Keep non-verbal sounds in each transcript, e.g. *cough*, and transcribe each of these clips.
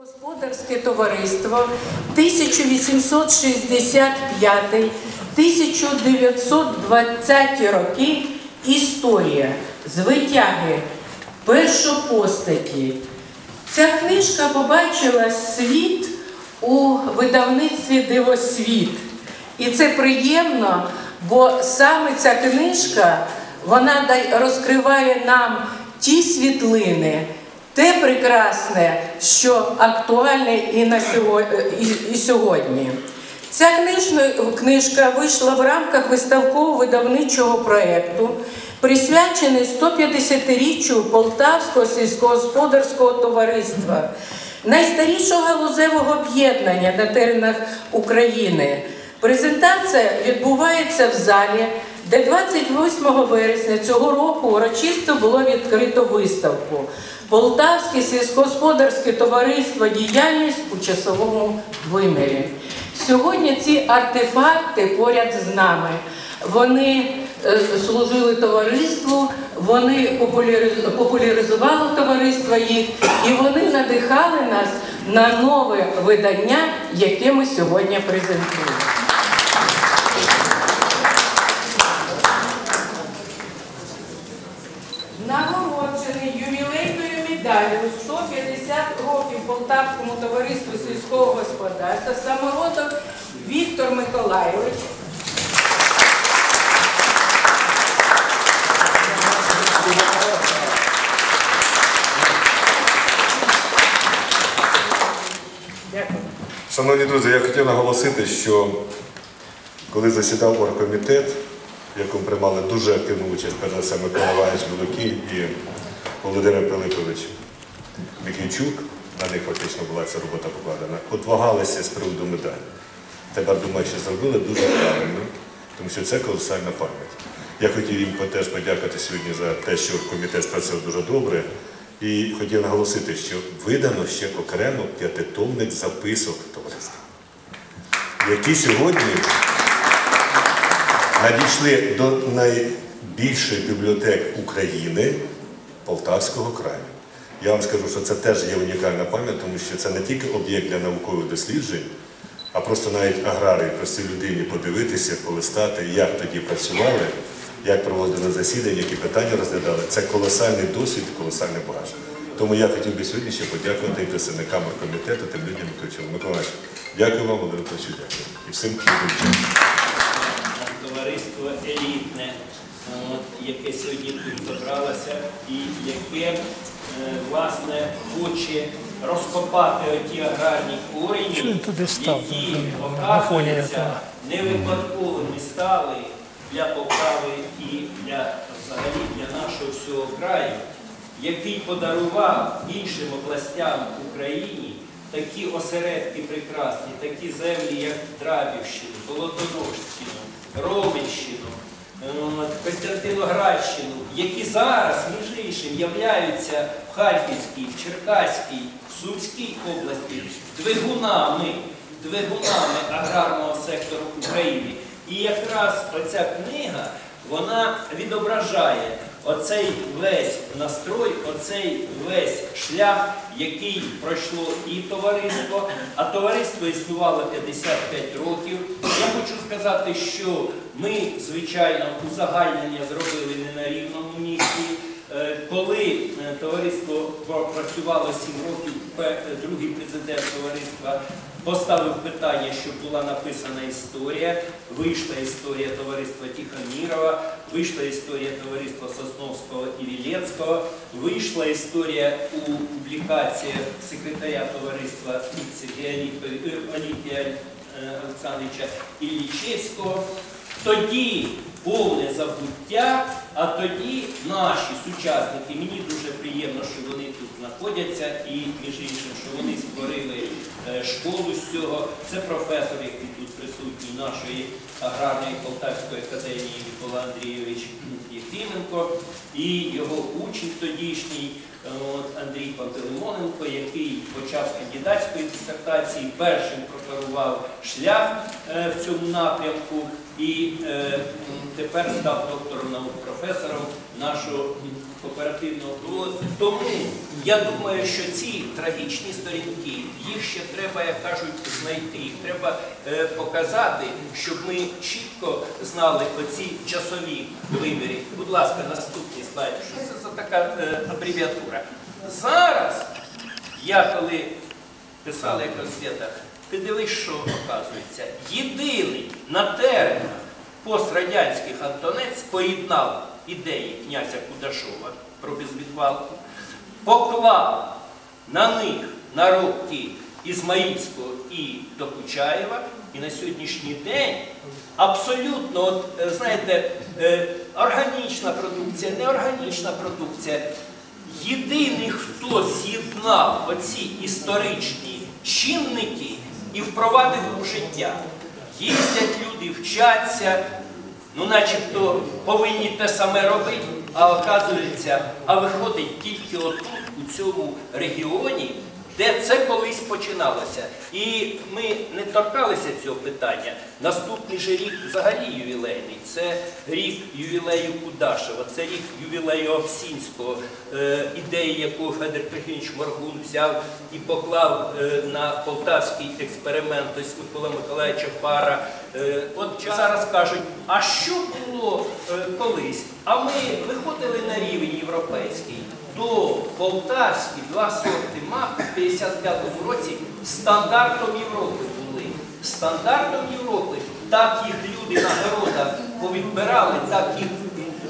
Господарське товариство 1865-1920 роки історія з витяги першопостаті. Ця книжка побачила світ у видавництві Дивосвіт. І це приємно, бо саме ця книжка вона розкриває нам ті світлини, те прекрасне, що актуальне і, на сьогодні, і, і сьогодні. Ця книжка вийшла в рамках виставково-видавничого проєкту, присвячений 150-річчю Полтавського сільськогосподарського товариства, найстарішого галузевого об'єднання на теренах України. Презентація відбувається в залі, де 28 вересня цього року урочисто було відкрито виставку Полтавське сільськогосподарське товариство діяльність у часовому вимірі. Сьогодні ці артефакти поряд з нами. Вони е, служили товариству, вони популяризували товариство їх, і вони надихали нас на нове видання, яке ми сьогодні презентуємо. Товариству сільського господарства самородок Віктор Миколайович. Шановні друзі, я хотів наголосити, що коли засідав оргкомітет, в якому приймали дуже активну участь перш за все Микола Іванович Великий і Володимир Пилипович Микійчук, на них фактично була ця робота покладена, от вагалися з приводу медалі. Тепер думаю, що зробили дуже правильно, тому що це колосальна пам'ять. Я хотів їм теж подякувати сьогодні за те, що комітет спрацював дуже добре. І хотів наголосити, що видано ще окремо п'ятитомник записок товариства, які сьогодні надійшли до найбільшої бібліотек України Полтавського краю. Я вам скажу, що це теж є унікальна пам'ять, тому що це не тільки об'єкт для наукових досліджень, а просто навіть аграрії, простій людині подивитися, полистати, як тоді працювали, як проводили засідання, які питання розглядали. Це колосальний досвід, колосальний багаж. Тому я хотів би сьогодні ще подякувати і представникам комітету, тим людям, які вчили. Микола, Іванович, дякую вам, Володимир Петрович, дякую. І всім, хто товариство елітне, яке сьогодні тут зібралося і яке власне хоче розкопати оті аграрні корені, які оказуються не випадковими стали для Полтави і для взагалі для нашого всього краю, який подарував іншим областям України такі осередки прекрасні, такі землі, як Драбівщину, Золотоножщину, Ромельщину, е, Костянтиноградщину, які зараз, між іншим, являються в Харківській, в Черкаській, в Сумській області двигунами, двигунами аграрного сектору України. І якраз оця книга вона відображає оцей весь настрой, оцей весь шлях, який пройшло і товариство, а товариство існувало 55 років. Я хочу сказати, що ми, звичайно, узагальнення зробили не на рівному місці. Е, Коли е, товариство працювало 7 років, другий президент товариства поставив питання, щоб була написана історія. Вийшла історія товариства Тихомірова, вийшла історія товариства Сосновського і Вілецького, вийшла історія у публікаціях секретаря товариства Сергія Олімпі- е, Олімпія е, Олександровича Іллічевського. Тоді повне забуття, а тоді наші сучасники, мені дуже приємно, що вони тут знаходяться, і між іншим, що вони створили е, школу з цього. Це професор, який тут присутній нашої аграрної Полтавської академії Микола Андрійович Єфіменко і його учень тодішній От, Андрій Пантелеймоненко, який почав кандидатської дисертації, першим прокарував шлях е, в цьому напрямку і е, тепер став доктором наук професором нашого кооперативного колосу. Тому я думаю, що ці трагічні сторінки, їх ще треба, як кажуть, знайти. Їх треба е, показати, щоб ми чітко знали оці часові виміри. Будь ласка, наступний слайд. Що це за така е, абревіатура? Зараз я коли писав як освіта, ти дивись, що оказується. Єдиний на теренах пострадянських Антонець поєднав ідеї князя Кудашова про безвідвалку, поклав на них наробки Ізмаїльського і Докучаєва, і на сьогоднішній день абсолютно, от, е, знаєте, е, органічна продукція, неорганічна продукція. Єдиний, хто з'єднав оці історичні чинники і впровадив у життя. Їздять люди, вчаться, ну начебто повинні те саме робити, а оказується, а виходить тільки отут, у цьому регіоні, де це колись починалося. І ми не торкалися цього питання. Наступний же рік взагалі ювілейний. Це рік ювілею Кудашева, це рік ювілею Овсінського, е, ідеї якого Федір Петрович Моргун взяв і поклав е, на полтавський експеримент ось Микола Миколаївича Пара. Е, от зараз кажуть, а що було колись? А ми виходили на рівень європейський. До Полтавські два сорти мак в 55-му році стандартом Європи були. Стандартом Європи. Так їх люди на городах повідбирали, так їх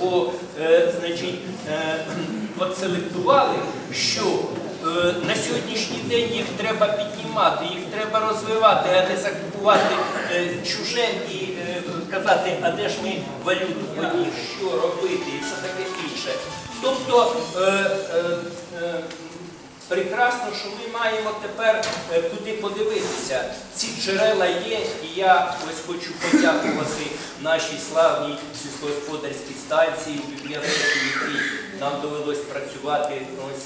по, е, значить, е, *clears throat* отселектували, що е, на сьогоднішній день їх треба піднімати, їх треба розвивати, а не закупувати е, чуже і е, казати, а де ж ми валюту одні, що робити і все таке інше. Тобто е, е, е, прекрасно, що ми маємо тепер е, куди подивитися. Ці джерела є, і я ось хочу подякувати нашій славній сільськогосподарській станції, бібліотеці, в якій нам довелось працювати ось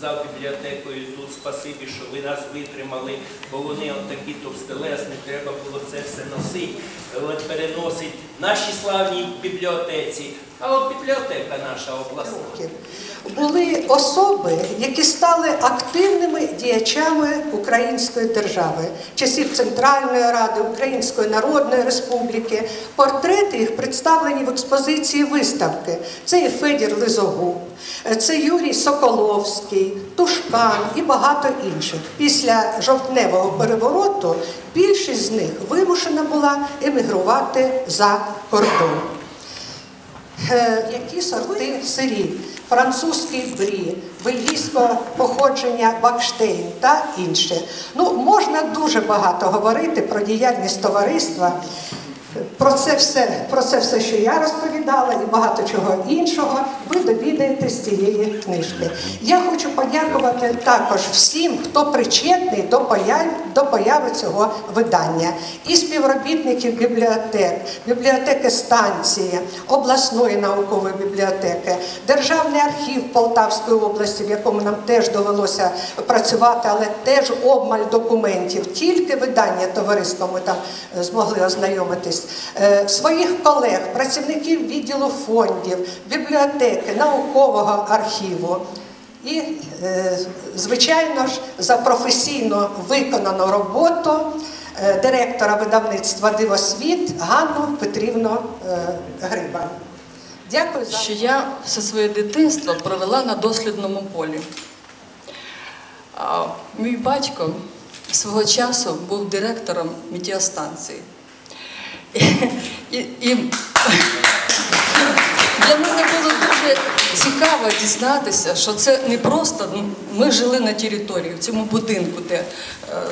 за бібліотекою тут. Спасибі, що ви нас витримали, бо вони от такі товстелесні, треба було це все носити, от переносить нашій славній бібліотеці. А от бібліотека наша обласна. були особи, які стали активними діячами української держави, часів Центральної Ради, Української Народної Республіки. Портрети їх представлені в експозиції виставки. Це і Федір Лизогуб, це Юрій Соколовський, Тушкан і багато інших. Після жовтневого перевороту більшість з них вимушена була емігрувати за кордон. Е, які сорти сирі, французький брі, бельгійського походження Бакштейн та інше. Ну, можна дуже багато говорити про діяльність товариства. Про це все, про це все, що я розповідала, і багато чого іншого, ви довідаєтесь з цієї книжки. Я хочу подякувати також всім, хто причетний до появи, до появи цього видання. І співробітників бібліотек, бібліотеки станції, обласної наукової бібліотеки, Державний архів Полтавської області, в якому нам теж довелося працювати, але теж обмаль документів. Тільки видання товариства ми там е, змогли ознайомитись. Е, Своїх колег, працівників відділу фондів, бібліотеки, наукового архіву. І, е, звичайно ж, за професійно виконану роботу е, директора видавництва Дивосвіт Ганну Петрівну Гриба. Дякую за що я все своє дитинство провела на дослідному полі. Мій батько свого часу був директором метеостанції. І, для мене було дуже цікаво дізнатися, що це не просто ну, ми жили на території, в цьому будинку, де е,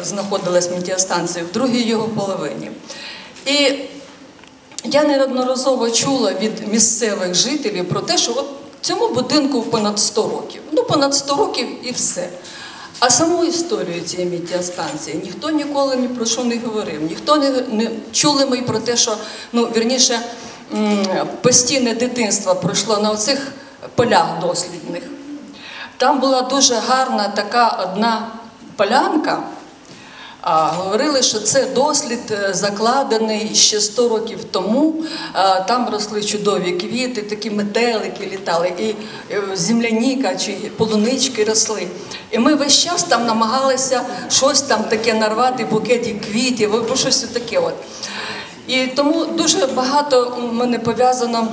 знаходилась метеостанція, в другій його половині. І я неодноразово чула від місцевих жителів про те, що от цьому будинку понад 100 років. Ну, понад 100 років і все. А саму історію цієї метеостанції ніхто ніколи ні про що не говорив. Ніхто не, не чули ми про те, що ну, вірніше, постійне дитинство пройшло на оцих полях дослідних. Там була дуже гарна така одна полянка. А, говорили, що це дослід е, закладений ще 100 років тому. Там росли чудові квіти, такі метелики літали, і е, земляніка чи полунички росли. І ми весь час там намагалися щось там таке нарвати, букетів квітів, або щось таке. І тому дуже багато у мене пов'язано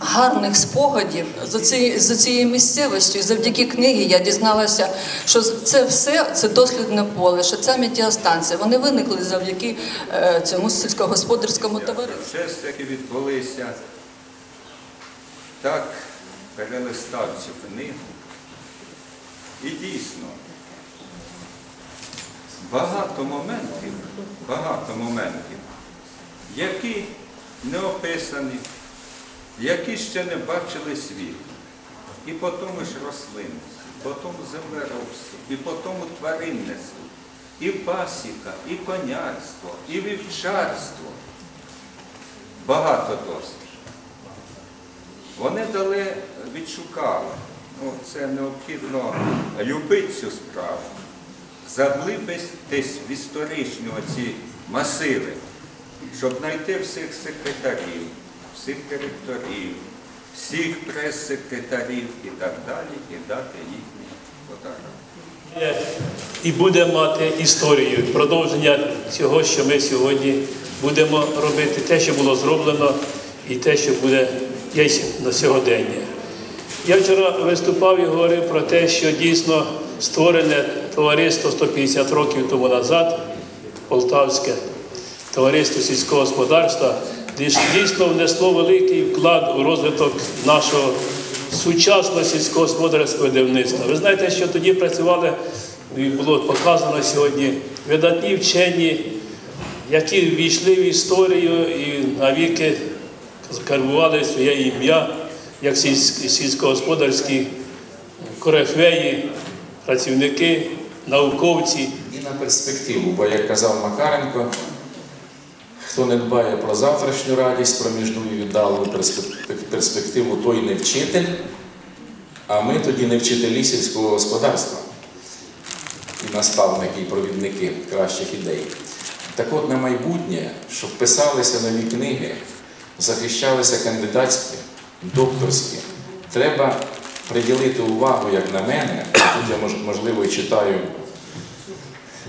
гарних спогадів за цією, за цією місцевістю. Завдяки книгі я дізналася, що це все це дослідне поле, що ця метеостанція. Вони виникли завдяки е, цьому сільськогосподарському товариству. Шестики відбулися. Так перелистав цю книгу. І дійсно, багато моментів, багато моментів, які не описані, які ще не бачили світ. І по тому ж рослинництву, по тому землеробству, і по тому тваринництву, і пасіка, і конярство, і вівчарство. Багато досить. Вони дали, відшукали. Ну, це необхідно любити цю справу, заглибитись в історичні оці масиви, щоб знайти всіх секретарів, всіх директорів, всіх прес-секретарів і так далі, і дати їхні фотографії. і буде мати історію, продовження цього, що ми сьогодні будемо робити, те, що було зроблено, і те, що буде є на сьогодення. Я вчора виступав і говорив про те, що дійсно створене товариство 150 років тому назад, Полтавське товариство сільського господарства, дійсно внесло великий вклад у розвиток нашого сучасного сільськогосподарського дивництва. Ви знаєте, що тоді працювали, і було показано сьогодні, видатні вчені, які ввійшли в історію і навіки скарбували своє ім'я як сільськогосподарські корифеї, працівники, науковці. і на перспективу, бо як казав Макаренко, хто не дбає про завтрашню радість, про міжну і віддалену перспективу, той не вчитель, а ми тоді не вчителі сільського господарства і наставники, і провідники кращих ідей. Так от на майбутнє, щоб писалися нові книги, захищалися кандидатські, докторські, треба приділити увагу, як на мене, тут я можливо і читаю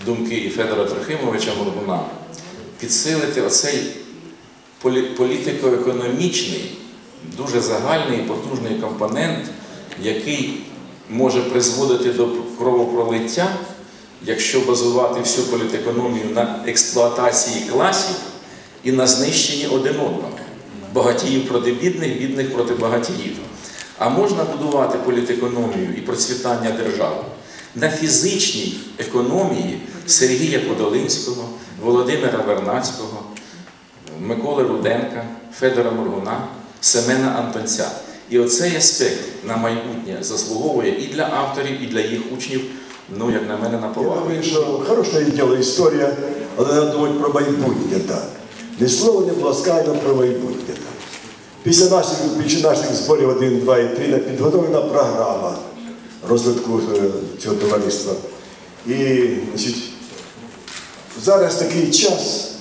думки і Федора Трохимовича Моргуна, підсилити оцей політико-економічний, дуже загальний і потужний компонент, який може призводити до кровопролиття, якщо базувати всю політекономію на експлуатації класів і на знищенні один одного. Багатіїв проти бідних, бідних проти багатіїв. А можна будувати політекономію і процвітання держави на фізичній економії Сергія Подолинського, Володимира Вернацького, Миколи Руденка, Федора Моргуна, Семена Антонця. І оцей аспект на майбутнє заслуговує і для авторів, і для їх учнів, ну, як на мене, на Я повагу. думаю, що хороше діло історія, але треба думати про майбутнє. Так. Ні слова не пласкально про майбутнє. Так. Після наших, наших зборів 1, 2 і 3 підготовлена програма розвитку е, цього товариства. І значить, зараз такий час,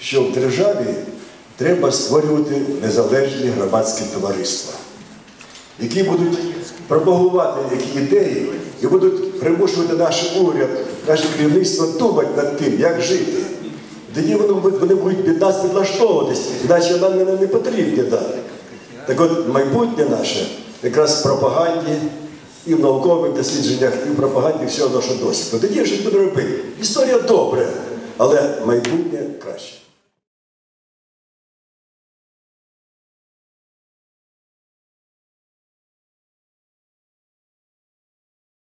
що в державі треба створювати незалежні громадські товариства які будуть пропагувати які ідеї і будуть примушувати наш уряд, наше керівництво думати над тим, як жити. Тоді вони, будуть- від нас підлаштовуватись, іначе нам не потрібні дати. Так от майбутнє наше якраз в пропаганді і в наукових дослідженнях, і в пропаганді всього нашого досвіду. Тоді вже буде робити. Історія добре, але майбутнє краще.